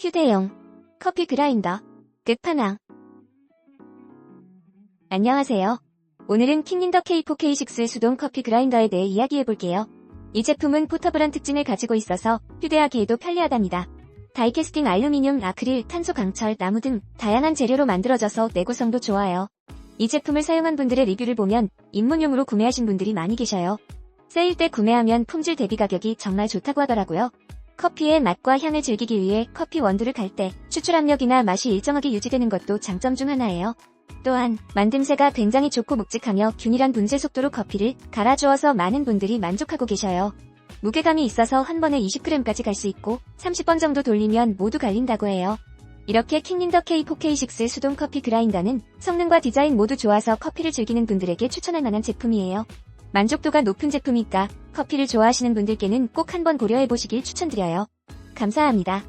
휴대용 커피 그라인더 끝판왕 안녕하세요. 오늘은 킹린더 K4K6 수동 커피 그라인더에 대해 이야기해볼게요. 이 제품은 포터블한 특징을 가지고 있어서 휴대하기에도 편리하답니다. 다이캐스팅 알루미늄, 아크릴, 탄소 강철, 나무 등 다양한 재료로 만들어져서 내구성도 좋아요. 이 제품을 사용한 분들의 리뷰를 보면 입문용으로 구매하신 분들이 많이 계셔요. 세일 때 구매하면 품질 대비 가격이 정말 좋다고 하더라고요. 커피의 맛과 향을 즐기기 위해 커피 원두를 갈 때 추출 압력이나 맛이 일정하게 유지되는 것도 장점 중 하나예요. 또한 만듦새가 굉장히 좋고 묵직하며 균일한 분쇄 속도로 커피를 갈아주어서 많은 분들이 만족하고 계셔요. 무게감이 있어서 한 번에 20g까지 갈 수 있고 30번 정도 돌리면 모두 갈린다고 해요. 이렇게 킹린더 K4K6 수동 커피 그라인더는 성능과 디자인 모두 좋아서 커피를 즐기는 분들에게 추천할 만한 제품이에요. 만족도가 높은 제품이니까 커피를 좋아하시는 분들께는 꼭 한번 고려해보시길 추천드려요. 감사합니다.